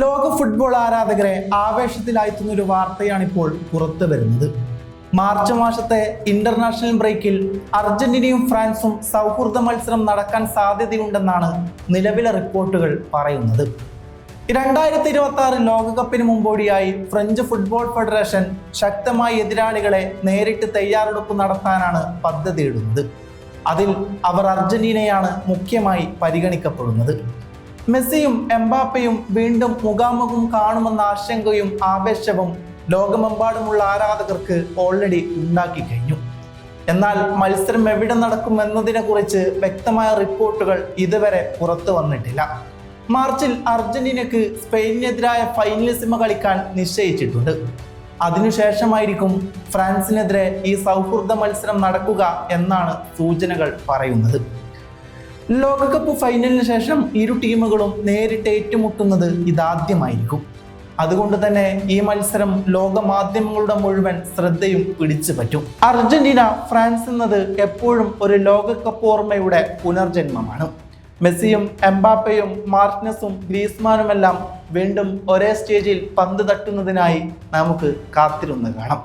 ലോക ഫുട്ബോൾ ആരാധകരെ ആവേശത്തിലായിത്തുന്ന ഒരു വാർത്തയാണ് ഇപ്പോൾ പുറത്തു വരുന്നത്. മാർച്ച് മാസത്തെ ഇന്റർനാഷണൽ ബ്രേക്കിൽ അർജന്റീനയും ഫ്രാൻസും സൗഹൃദ മത്സരം നടക്കാൻ സാധ്യതയുണ്ടെന്നാണ് നിലവിലെ റിപ്പോർട്ടുകൾ പറയുന്നത്. രണ്ടായിരത്തി ഇരുപത്തി ആറ് ലോകകപ്പിന് മുമ്പോടിയായി ഫ്രഞ്ച് ഫുട്ബോൾ ഫെഡറേഷൻ ശക്തമായ എതിരാളികളെ നേരിട്ട് തയ്യാറെടുപ്പ് നടത്താനാണ് പദ്ധതിയിടുന്നത്. അതിൽ അവർ അർജന്റീനയാണ് മുഖ്യമായി പരിഗണിക്കപ്പെടുന്നത്. മെസ്സിയും എംബാപ്പയും വീണ്ടും മുഖാമുഖം കാണുമെന്ന ആശങ്കയും ആവേശവും ലോകമെമ്പാടുമുള്ള ആരാധകർക്ക് ഓൾറെഡി ഉണ്ടാക്കി കഴിഞ്ഞു. എന്നാൽ മത്സരം എവിടെ നടക്കും എന്നതിനെ കുറിച്ച് വ്യക്തമായ റിപ്പോർട്ടുകൾ ഇതുവരെ പുറത്തു വന്നിട്ടില്ല. മാർച്ചിൽ അർജന്റീനക്ക് സ്പെയിനിനെതിരായ സിമ കളിക്കാൻ നിശ്ചയിച്ചിട്ടുണ്ട്. അതിനുശേഷമായിരിക്കും ഫ്രാൻസിനെതിരെ ഈ സൗഹൃദ മത്സരം നടക്കുക എന്നാണ് സൂചനകൾ പറയുന്നത്. ലോകകപ്പ് ഫൈനലിന് ശേഷം ഇരു ടീമുകളും നേരിട്ട് ഏറ്റുമുട്ടുന്നത് ഇതാദ്യമായിരിക്കും. അതുകൊണ്ട് തന്നെ ഈ മത്സരം ലോക മാധ്യമങ്ങളുടെ മുഴുവൻ ശ്രദ്ധയും പിടിച്ചു പറ്റും. അർജന്റീന ഫ്രാൻസ് എന്നത് എപ്പോഴും ഒരു ലോകകപ്പ് ഓർമ്മയുടെ പുനർജന്മമാണ്. മെസ്സിയും എംബാപ്പയും മാർട്ടിനസും ഗ്രീസ്മാനുമെല്ലാം വീണ്ടും ഒരേ സ്റ്റേജിൽ പന്ത് തട്ടുന്നതിനായി നമുക്ക് കാത്തിരുന്ന് കാണാം.